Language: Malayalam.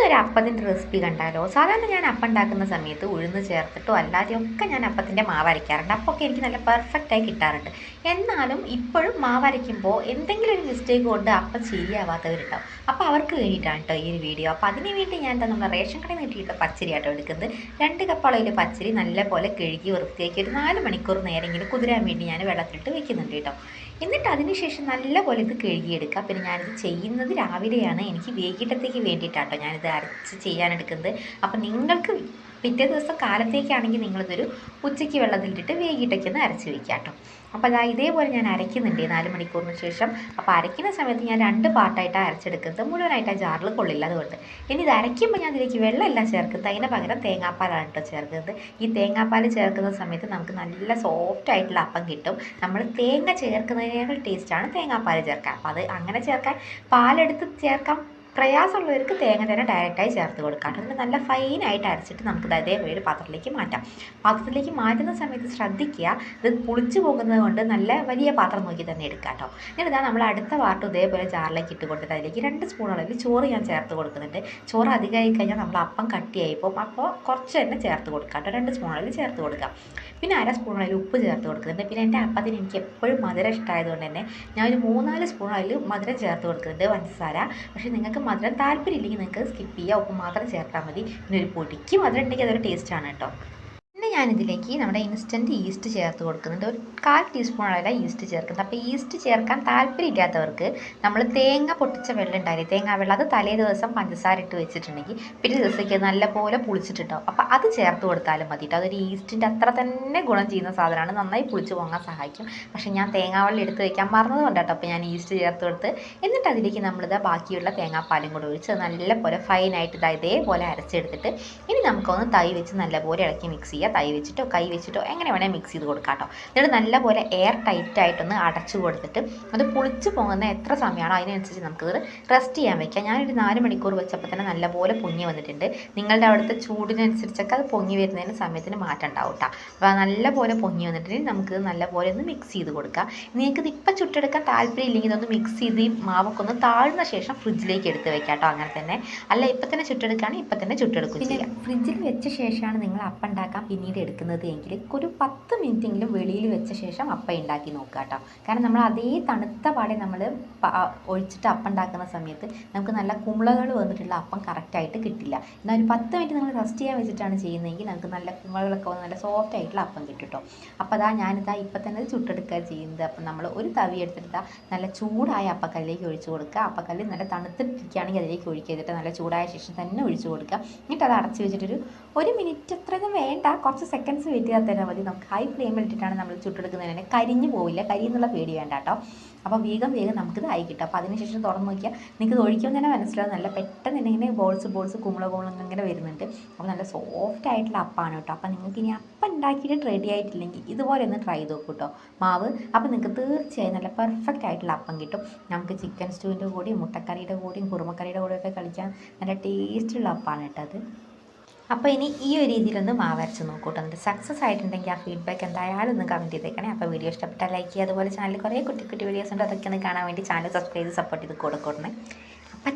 ഇന്നൊരു അപ്പത്തിന്റെ റെസിപ്പി കണ്ടാലോ? സാധാരണ ഞാൻ അപ്പം ഉണ്ടാക്കുന്ന സമയത്ത് ഉഴുന്ന് ചേർത്തിട്ടോ അല്ലാതെയൊക്കെ ഞാൻ അപ്പത്തിന്റെ മാവ് അരയ്ക്കാറുണ്ട്. അപ്പമൊക്കെ എനിക്ക് നല്ല പെർഫെക്റ്റായി കിട്ടാറുണ്ട്. എന്നാലും ഇപ്പോഴും മാവ് അരയ്ക്കുമ്പോൾ എന്തെങ്കിലും ഒരു മിസ്റ്റേക്ക് കൊണ്ട് അപ്പം ശരിയാവാത്തവരുണ്ടാവും. അപ്പോൾ അവർക്ക് വേണ്ടിയിട്ടാണ് കേട്ടോ ഈ ഒരു വീഡിയോ അപ്പോൾ അതിന് വേണ്ടി ഞാൻ എന്താ നമ്മുടെ റേഷൻ കടയിൽ നിന്ന് കിട്ടിയിട്ട് പച്ചരി ആട്ടോ എടുക്കുന്നത്. രണ്ട് കപ്പ് അളവിൽ പച്ചരി നല്ലപോലെ കഴുകി വൃത്തിയാക്കി ഒരു നാല് മണിക്കൂർ നേരെങ്കിലും കുതിരാൻ വേണ്ടി ഞാൻ വെള്ളത്തിലിട്ട് വെക്കുന്നുണ്ട് കേട്ടോ എന്നിട്ട് അതിനുശേഷം നല്ലപോലെ ഇത് കഴുകിയെടുക്കുക. പിന്നെ ഞാനിത് ചെയ്യുന്നത് രാവിലെയാണ്. എനിക്ക് വൈകിട്ടത്തേക്ക് വേണ്ടിയിട്ടാട്ടോ ഞാനിത് അരച്ച് ചെയ്യാനെടുക്കുന്നത്. അപ്പം നിങ്ങൾക്ക് പിറ്റേ ദിവസം കാലത്തേക്കാണെങ്കിൽ നിങ്ങളിതൊരു ഉച്ചയ്ക്ക് വെള്ളത്തിലിട്ടിട്ട് വേഗിട്ടൊക്കെ ഒന്ന് അരച്ച് വയ്ക്കുക കേട്ടോ. അപ്പോൾ അതാ ഇതേപോലെ ഞാൻ അരയ്ക്കുന്നുണ്ട് നാല് മണിക്കൂറിന് ശേഷം. അപ്പോൾ അരയ്ക്കുന്ന സമയത്ത് ഞാൻ രണ്ട് പാർട്ടായിട്ടാണ് അരച്ചെടുക്കുന്നത്. മുഴുവനായിട്ട് ആ ജാറിൽ കൊള്ളില്ല അതുകൊണ്ട്. ഇനി ഇത് അരയ്ക്കുമ്പോൾ ഞാൻ ഇതിലേക്ക് വെള്ളമല്ല ചേർക്കുന്നത്. അതിന് പകരം തേങ്ങാപ്പാലാണ് കേട്ടോ ചേർക്കുന്നത്. ഈ തേങ്ങാപ്പാൽ ചേർക്കുന്ന സമയത്ത് നമുക്ക് നല്ല സോഫ്റ്റ് ആയിട്ടുള്ള അപ്പം കിട്ടും. നമ്മൾ തേങ്ങ ചേർക്കുന്നതിനേക്കാൾ ടേസ്റ്റാണ് തേങ്ങാപ്പാൽ ചേർക്കുക അപ്പോൾ അത് അങ്ങനെ ചേർക്കാൻ പാലെടുത്ത് ചേർക്കാം. പ്രയാസമുള്ളവർക്ക് തേങ്ങ തന്നെ ഡയറക്റ്റായി ചേർത്ത് കൊടുക്കാം. എന്നിട്ട് നല്ല ഫൈനായിട്ട് അരച്ചിട്ട് നമുക്ക് അതേപോലെ ഒരു പാത്രത്തിലേക്ക് മാറ്റാം. പാത്രത്തിലേക്ക് മാറ്റുന്ന സമയത്ത് ശ്രദ്ധിക്കുക. ഇത് പുളിച്ചു പോകുന്നത് കൊണ്ട് നല്ല വലിയ പാത്രം നോക്കി തന്നെ എടുക്കുക കേട്ടോ എന്നിട്ട് ഇതാ നമ്മൾ അടുത്ത വാർട്ട് ഇതേപോലെ ജാറിലേക്ക് ഇട്ട് കൊടുത്തിട്ട് അതിലേക്ക് രണ്ട് സ്പൂൺ അളവിൽ ചോറ് ഞാൻ ചേർത്ത് കൊടുക്കുന്നുണ്ട്. ചോറ് അധികമായി കഴിഞ്ഞാൽ നമ്മൾ അപ്പം കട്ടിയായി പോകും. അപ്പോൾ കുറച്ച് തന്നെ ചേർത്ത് കൊടുക്കാം കേട്ടോ രണ്ട് സ്പൂൺ അളവിൽ ചേർത്ത് കൊടുക്കാം പിന്നെ അര സ്പൂൺ അളവിൽ ഉപ്പ് ചേർത്ത് കൊടുക്കുന്നുണ്ട്. പിന്നെ എന്റെ അപ്പത്തിന് എനിക്ക് എപ്പോഴും മധുരം ഇഷ്ടമായതുകൊണ്ട് തന്നെ ഞാൻ ഒരു മൂന്നാൽ സ്പൂൺ അളവിൽ മധുരം ചേർത്ത് കൊടുക്കുന്നുണ്ട് പഞ്ചസാര. പക്ഷേ നിങ്ങൾക്ക് മധുരം താല്പര്യം ഇല്ലെങ്കിൽ നിങ്ങൾക്ക് സ്കിപ്പ് ചെയ്യുക ഉപ്പ് മാത്രം ചേർത്താൽ മതി. പിന്നെ ഒരു പൊടിക്ക് മധുരം ഉണ്ടെങ്കിൽ അതൊരു ടേസ്റ്റാണ് കേട്ടോ. ഞാനിതിലേക്ക് നമ്മുടെ ഇൻസ്റ്റന്റ് ഈസ്റ്റ് ചേർത്ത് കൊടുക്കുന്നുണ്ട്. ഒരു കാൽ ടീസ്പൂൺ അളവിലാണ് ഈസ്റ്റ് ചേർക്കുന്നത്. അപ്പോൾ ഈസ്റ്റ് ചേർക്കാൻ താല്പര്യമില്ലാത്തവർക്ക് നമ്മൾ തേങ്ങ പൊട്ടിച്ച വെള്ളം ഉണ്ടായി തേങ്ങാ വെള്ളം. അത് തലേ ദിവസം പഞ്ചസാര ഇട്ട് വെച്ചിട്ടുണ്ടെങ്കിൽ പിന്നെ ദിവസത്തേക്ക് നല്ലപോലെ പുളിച്ചിട്ടുണ്ടാവും. അപ്പോൾ അത് ചേർത്ത് കൊടുത്താലും മതി കേട്ടോ അതൊരു ഈസ്റ്റിന്റെ അത്ര തന്നെ ഗുണം ചെയ്യുന്ന സാധനമാണ്. നന്നായി പുളിച്ച് പോകാൻ സഹായിക്കും. പക്ഷേ ഞാൻ തേങ്ങാ വെള്ളം എടുത്ത് വെക്കാൻ മറന്നത് കൊണ്ടാട്ടോ അപ്പോൾ ഞാൻ ഈസ്റ്റ് ചേർത്ത് കൊടുത്ത് എന്നിട്ട് അതിലേക്ക് നമ്മളിത് ബാക്കിയുള്ള തേങ്ങാപ്പാലും കൂടെ ഒഴിച്ച് നല്ലപോലെ ഫൈനായിട്ട് ഇതാ ഇതേപോലെ അരച്ചെടുത്തിട്ട് ഇനി നമുക്കൊന്ന് തൈ വെച്ച് നല്ലപോലെ ഇളക്കി മിക്സ് ചെയ്യുക തൈ വെച്ചിട്ടോ കൈ വെച്ചിട്ടോ എങ്ങനെ വേണേൽ മിക്സ് ചെയ്ത് കൊടുക്കാം കേട്ടോ എന്നിട്ട് നല്ലപോലെ എയർ ടൈറ്റ് ആയിട്ടൊന്ന് അടച്ചു കൊടുത്തിട്ട് അത് പുളിച്ച് പോകുന്ന എത്ര സമയമാണോ അതിനനുസരിച്ച് നമുക്കത് റെസ്റ്റ് ചെയ്യാൻ വയ്ക്കാം ഞാനൊരു നാല് മണിക്കൂർ വെച്ചപ്പോൾ തന്നെ നല്ലപോലെ പൊങ്ങി വന്നിട്ടുണ്ട്. നിങ്ങളുടെ അവിടുത്തെ ചൂടിനനുസരിച്ചൊക്കെ അത് പൊങ്ങി വരുന്നതിന് സമയത്തിന് മാറ്റം ഉണ്ടാവും കേട്ടോ അപ്പോൾ നല്ലപോലെ പൊങ്ങി വന്നിട്ടുണ്ടെങ്കിൽ നമുക്ക് നല്ലപോലെ ഒന്ന് മിക്സ് ചെയ്ത് കൊടുക്കാം. നിങ്ങൾക്ക് ഇത് ഇപ്പം ചുട്ടെടുക്കാൻ താല്പര്യം ഇല്ലെങ്കിൽ ഇതൊന്ന് മിക്സ് ചെയ്ത് ഈ മാവൊക്കെ ഒന്ന് താഴ്ന്ന ശേഷം ഫ്രിഡ്ജിലേക്ക് എടുത്ത് വെക്കാം കേട്ടോ അങ്ങനെ തന്നെ. അല്ല ഇപ്പം തന്നെ ചുട്ടെടുക്കുകയാണെങ്കിൽ ഇപ്പം തന്നെ ചുട്ടെടുക്കും പിന്നെ ഫ്രിഡ്ജിൽ വെച്ച ശേഷമാണ് നിങ്ങൾ അപ്പം ഉണ്ടാക്കാം പിന്നീട് എടുക്കുന്നത് എങ്കിൽ ഒരു പത്ത് മിനിറ്റെങ്കിലും വെളിയിൽ വെച്ച ശേഷം അപ്പ ഉണ്ടാക്കി നോക്കുക കേട്ടോ കാരണം നമ്മൾ അതേ തണുത്ത പാടെ നമ്മൾ ഒഴിച്ചിട്ട് അപ്പം ഉണ്ടാക്കുന്ന സമയത്ത് നമുക്ക് നല്ല കുമ്പളകൾ വന്നിട്ടുള്ള അപ്പം കറക്റ്റായിട്ട് കിട്ടില്ല. എന്നാൽ ഒരു പത്ത് മിനിറ്റ് നമ്മൾ റെസ്റ്റ് ചെയ്യാൻ വെച്ചിട്ടാണ് ചെയ്യുന്നതെങ്കിൽ നമുക്ക് നല്ല കുമ്പളകളൊക്കെ വന്ന് നല്ല സോഫ്റ്റ് ആയിട്ടുള്ള അപ്പം കിട്ടും കേട്ടോ അപ്പോൾ അതാ ഞാനിതാ ഇപ്പം തന്നെ ചുട്ടെടുക്കുക ചെയ്യുന്നത്. അപ്പം നമ്മൾ ഒരു തവി എടുത്തിട്ട് നല്ല ചൂടായ അപ്പക്കല്ലിലേക്ക് ഒഴിച്ചു കൊടുക്കുക അപ്പക്കല്ല് നല്ല തണുത്തിട്ടിരിക്കുകയാണെങ്കിൽ അതിലേക്ക് ഒഴിക്കുക നല്ല ചൂടായ ശേഷം തന്നെ ഒഴിച്ചു കൊടുക്കുക എന്നിട്ട് അത് അടച്ച് വെച്ചിട്ടൊരു ഒരു മിനിറ്റ് അത്രയൊന്നും വേണ്ട. കുറച്ച് സെക്കൻഡ്സ് വെയിറ്റ് ചെയ്താൽ തന്നെ മതി. നമുക്ക് ഹൈ ഫ്ലെയിമിൽ ഇട്ടിട്ടാണ് നമ്മൾ ചുട്ടെടുക്കുന്നതിന് കരിഞ്ഞു പോവില്ല. കരി എന്നുള്ള പേടി വേണ്ട കേട്ടോ. അപ്പോൾ വേഗം വേഗം നമുക്കിത് ആയി കിട്ടും. അപ്പോൾ അതിനുശേഷം തുറന്ന് നോക്കിയാൽ നിങ്ങൾക്ക് ഇത് ഒഴിക്കുമ്പോൾ തന്നെ മനസ്സിലാവും. നല്ല പെട്ടെന്ന് തന്നെ ഇങ്ങനെ ബോൾസ് ബോൾസ് കുമ്പള കുമ്പളം ഇങ്ങനെ വരുന്നുണ്ട്. അപ്പോൾ നല്ല സോഫ്റ്റ് ആയിട്ടുള്ള അപ്പാണ് കേട്ടോ. അപ്പോൾ നിങ്ങൾക്ക് ഇനി അപ്പം ഉണ്ടാക്കിയിട്ട് റെഡി ആയിട്ടില്ലെങ്കിൽ ഇതുപോലെ ഒന്ന് ട്രൈ ചെയ്ത് നോക്കൂ കേട്ടോ. മാവ്. അപ്പോൾ നിങ്ങൾക്ക് തീർച്ചയായും നല്ല പെർഫെക്റ്റ് ആയിട്ടുള്ള അപ്പം കിട്ടും. നമുക്ക് ചിക്കൻ സ്റ്റൂവിന്റെ കൂടെയും മുട്ടക്കറിയുടെ കൂടെയും കുറുമക്കറിയുടെ കൂടെയൊക്കെ കഴിക്കാൻ നല്ല ടേസ്റ്റുള്ള അപ്പാണ് കേട്ടോ അത്. അപ്പോൾ ഇനി ഈ ഒരു രീതിയിലൊന്ന് മാവരച്ച് എന്നിട്ട് സക്സസ് ആയിട്ടുണ്ടെങ്കിൽ ആ ഫീഡ്ബാക്ക് എന്തായാലും ഒന്ന് കമന്റ് ചെയ്തേക്കണേ. അപ്പോൾ വീഡിയോ ഇഷ്ടപ്പെട്ടാൽ ലൈക്ക് ചെയ്യുക. അതുപോലെ ചാനലിൽ കുറേ കുട്ടി കുട്ടി വീഡിയോസ് ഉണ്ട്. അതൊക്കെ ഒന്ന് കാണാൻ വേണ്ടി ചാനൽ സബ്സ്ക്രൈബ് ചെയ്ത് സപ്പോർട്ട് ചെയ്ത് കൊടുക്കണേ അപ്പം